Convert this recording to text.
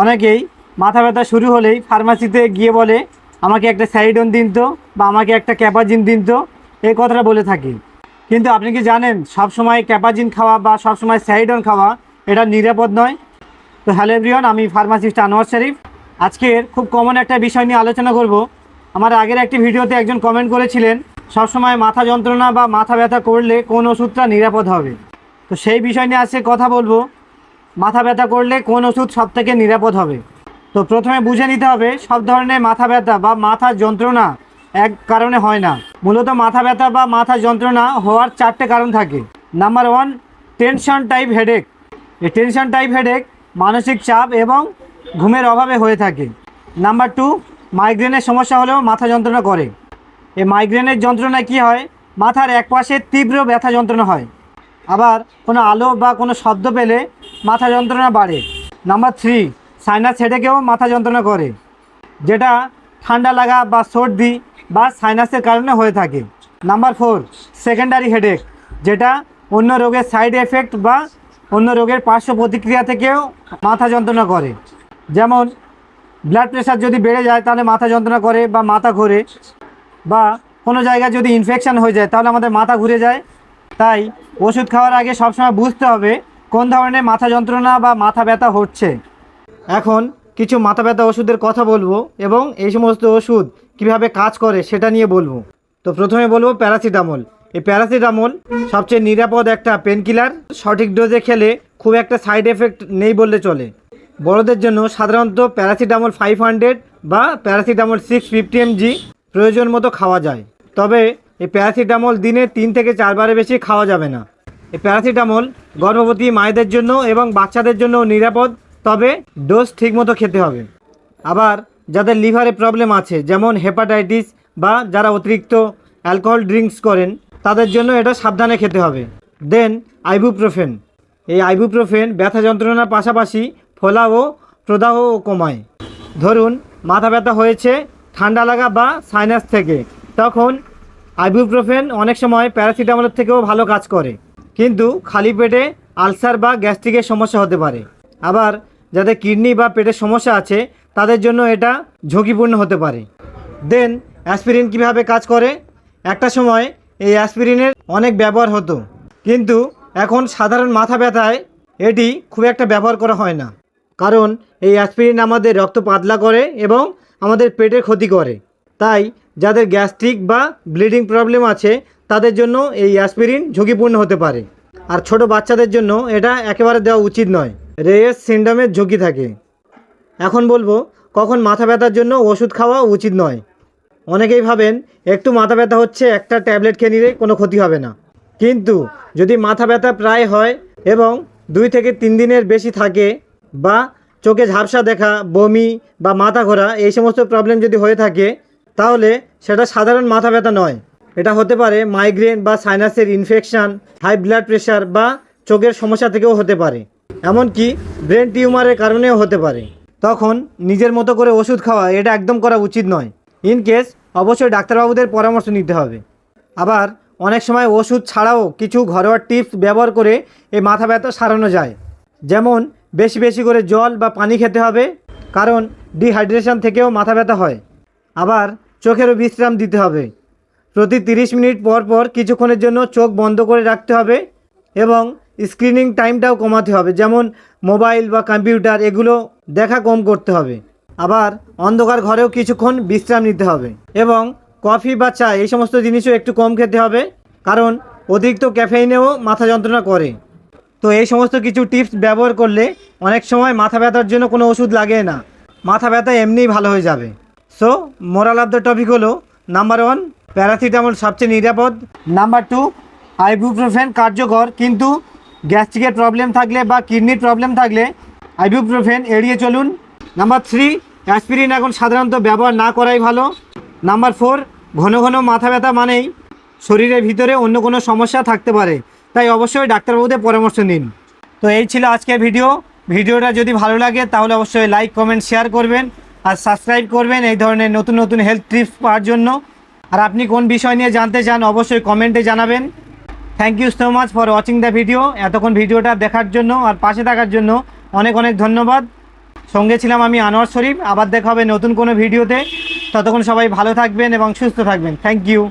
অনেকেই মাথা ব্যথা শুরু হলেই ফার্মাসিতে গিয়ে বলে, আমাকে একটা স্যারিডন দিন তো বা আমাকে একটা ক্যাপাজিন দিন তো। এই কথাটা বলে থাকি। কিন্তু আপনি কি জানেন সব সময় ক্যাপাজিন খাওয়া বা সব সময় স্যারিডন খাওয়া এটা নিরাপদ নয়? তো হ্যালো এভরিওয়ান, আমি ফার্মাসিস্ট আনোয়ার শরীফ। আজকের খুব কমন একটা বিষয় নিয়ে আলোচনা করব। আমার আগের একটি ভিডিওতে একজন কমেন্ট করেছিলেন, সবসময় মাথা যন্ত্রণা বা মাথা ব্যথা করলে কোন ওষুধটা নিরাপদ হবে? তো সেই বিষয় নিয়ে আজকে কথা বলব। মাথা ব্যথা করলে কোন ওষুধ সব থেকে নিরাপদ হবে? তো প্রথমে বুঝে নিতে হবে, সব ধরনের মাথা ব্যথা বা মাথা যন্ত্রণা এক কারণে হয় না। মূলত মাথা ব্যথা বা মাথা যন্ত্রণা হওয়ার চারটে কারণ থাকে। Number one, tension type headache. এই টেনশন টাইপ হেডেক মানসিক চাপ এবং ঘুমের অভাবে হয়ে থাকে। নাম্বার টু, মাইগ্রেনের সমস্যা হলেও মাথা যন্ত্রণা করে। এই মাইগ্রেনের যন্ত্রণায় কী হয়? মাথার এক পাশে তীব্র ব্যথা যন্ত্রণা হয়। আবার কোনো আলো বা কোনো শব্দ পেলে মাথা যন্ত্রণা বাড়ে। নাম্বার থ্রি সাইনাস হেডেকেও মাথা যন্ত্রণা করে, যেটা ঠান্ডা লাগা বা সর্দি বা সাইনাসের কারণে হয়ে থাকে। নাম্বার ফোর সেকেন্ডারি হেডেক যেটা অন্য রোগের সাইড এফেক্ট বা অন্য রোগের পার্শ্ব প্রতিক্রিয়া থেকেও মাথা যন্ত্রণা করে। যেমন ব্লাড প্রেশার যদি বেড়ে যায়, তাহলে মাথা যন্ত্রণা করে বা মাথা ঘোরে, বা কোনো জায়গায় যদি ইনফেকশান হয়ে যায়, তাহলে আমাদের মাথা ঘুরে যায়। তাই ওষুধ খাওয়ার আগে সবসময় বুঝতে হবে কোন ধরনের মাথা যন্ত্রণা বা মাথা ব্যথা হচ্ছে। এখন কিছু মাথা ব্যথা ওষুধের কথা বলব এবং এই সমস্ত ওষুধ কীভাবে কাজ করে সেটা নিয়ে বলব। তো প্রথমে বলব প্যারাসিটামল। এই প্যারাসিটামল সবচেয়ে নিরাপদ একটা পেনকিলার সঠিক ডোজে খেলে খুব একটা সাইড এফেক্ট নেই বললে চলে। বড়দের জন্য সাধারণত প্যারাসিটামল ফাইভ হান্ড্রেড বা প্যারাসিটামল সিক্স ফিফটি এমজি প্রয়োজন মতো খাওয়া যায়। তবে এই প্যারাসিটামল দিনে তিন থেকে চারবারের বেশি খাওয়া যাবে না। এই প্যারাসিটামল গর্ভবতী মায়েদের জন্য এবং বাচ্চাদের জন্য নিরাপদ, তবে ডোজ ঠিকমতো খেতে হবে। আবার যাদের লিভারে প্রবলেম আছে, যেমন হেপাটাইটিস বা যারা অতিরিক্ত অ্যালকোহল ড্রিঙ্কস করেন, তাদের জন্য এটা সাবধানে খেতে হবে। দেন আইবুপ্রোফেন। এই আইবুপ্রোফেন ব্যথা যন্ত্রণার পাশাপাশি ফোলা ও প্রদাহ কমায়। ধরুন, মাথা ব্যথা হয়েছে, ঠান্ডা লাগা বা সাইনাস থেকে, তখন আইবুপ্রোফেন অনেক সময় প্যারাসিটামলের থেকেও ভালো কাজ করে, কিন্তু খালি পেটে আলসার বা গ্যাস্ট্রিকের সমস্যা হতে পারে। আবার যাদের কিডনি বা পেটের সমস্যা আছে, তাদের জন্য এটা ঝুঁকিপূর্ণ হতে পারে। দেন, অ্যাসপিরিন কীভাবে কাজ করে? একটা সময় এই অ্যাসপিরিনের অনেক ব্যবহার হতো, কিন্তু এখন সাধারণ মাথা ব্যথায় এটি খুব একটা ব্যবহার করা হয় না। কারণ এই অ্যাসপিরিন আমাদের রক্ত পাতলা করে এবং আমাদের পেটের ক্ষতি করে। তাই যাদের গ্যাস্ট্রিক বা ব্লিডিং প্রবলেম আছে, তাদের জন্য এই অ্যাসপিরিন ঝুঁকিপূর্ণ হতে পারে। আর ছোট বাচ্চাদের জন্য এটা একেবারে দেওয়া উচিত নয়। রেয়েস সিন্ডামের ঝুঁকি থাকে। এখন বলব, কখন মাথা ব্যথার জন্য ওষুধ খাওয়া উচিত নয়। অনেকেই ভাবেন, একটু মাথা ব্যথা হচ্ছে, একটা ট্যাবলেট খেয়ে নিলে কোনো ক্ষতি হবে না। কিন্তু যদি মাথা ব্যথা প্রায় হয় এবং দুই থেকে তিন দিনের বেশি থাকে বা চোখে ঝাপসা দেখা, বমি বা মাথা ঘোরা, এই সমস্ত প্রবলেম যদি হয়ে থাকে তাহলে সেটা সাধারণ মাথা ব্যথা নয়। এটা হতে পারে মাইগ্রেন বা সাইনাসের ইনফেকশান হাই ব্লাড প্রেশার বা চোখের সমস্যা থেকেও হতে পারে। এমনকি ব্রেন টিউমারের কারণেও হতে পারে। তখন নিজের মতো করে ওষুধ খাওয়া এটা একদম করা উচিত নয়। ইন কেস অবশ্যই ডাক্তারবাবুদের পরামর্শ নিতে হবে। আবার অনেক সময় ওষুধ ছাড়াও কিছু ঘরোয়া টিপস ব্যবহার করে এই মাথা ব্যথা সারানো যায়। যেমন বেশি বেশি করে জল বা পানি খেতে হবে, কারণ ডিহাইড্রেশন থেকেও মাথা ব্যথা হয়। আবার চোখেরও বিশ্রাম দিতে হবে। প্রতি তিরিশ মিনিট পর পর কিছুক্ষণের জন্য চোখ বন্ধ করে রাখতে হবে এবং স্ক্রিনিং টাইমটাও কমাতে হবে। যেমন মোবাইল বা কম্পিউটার, এগুলো দেখা কম করতে হবে। আবার অন্ধকার ঘরেও কিছুক্ষণ বিশ্রাম নিতে হবে এবং কফি বা চা, এই সমস্ত জিনিসও একটু কম খেতে হবে কারণ অতিরিক্ত ক্যাফেইনেও মাথা যন্ত্রণা করে। তো এই সমস্ত কিছু টিপস ব্যবহার করলে অনেক সময় মাথা ব্যথার জন্য কোনো ওষুধ লাগে না। মাথা ব্যথা এমনিই ভালো হয়ে যাবে। So moral of the topic হলো নাম্বার ওয়ান প্যারাসিটামল সবচেয়ে নিরাপদ। নাম্বার টু আইবুপ্রোফেন কার্যকর, কিন্তু গ্যাস্ট্রিকের প্রবলেম থাকলে বা কিডনির প্রবলেম থাকলে আইবুপ্রোফেন এড়িয়ে চলুন। নাম্বার থ্রি অ্যাসপিরিন এখন সাধারণত ব্যবহার না করাই ভালো। নাম্বার ফোর ঘন ঘন মাথা ব্যথা মানেই শরীরের ভিতরে অন্য কোনো সমস্যা থাকতে পারে। তাই অবশ্যই ডাক্তারবাবুদের পরামর্শ নিন। তো এই ছিল আজকের ভিডিও। ভিডিওটা যদি ভালো লাগে, তাহলে অবশ্যই লাইক কমেন্ট শেয়ার করবেন। আর সাবস্ক্রাইব করবেন এই ধরনের নতুন নতুন হেলথ ট্রিপস পাওয়ার জন্য। আর আপনি কোন বিষয় নিয়ে জানতে চান, অবশ্যই কমেন্টে জানাবেন। Thank you so much for watching the video এতক্ষণ ভিডিওটা দেখার জন্য আর পাশে থাকার জন্য অনেক অনেক ধন্যবাদ। সঙ্গে ছিলাম আমি আনোয়ার শরীফ। আবার দেখা হবে নতুন কোনো ভিডিওতে। ততক্ষণ সবাই ভালো থাকবেন এবং সুস্থ থাকবেন। Thank you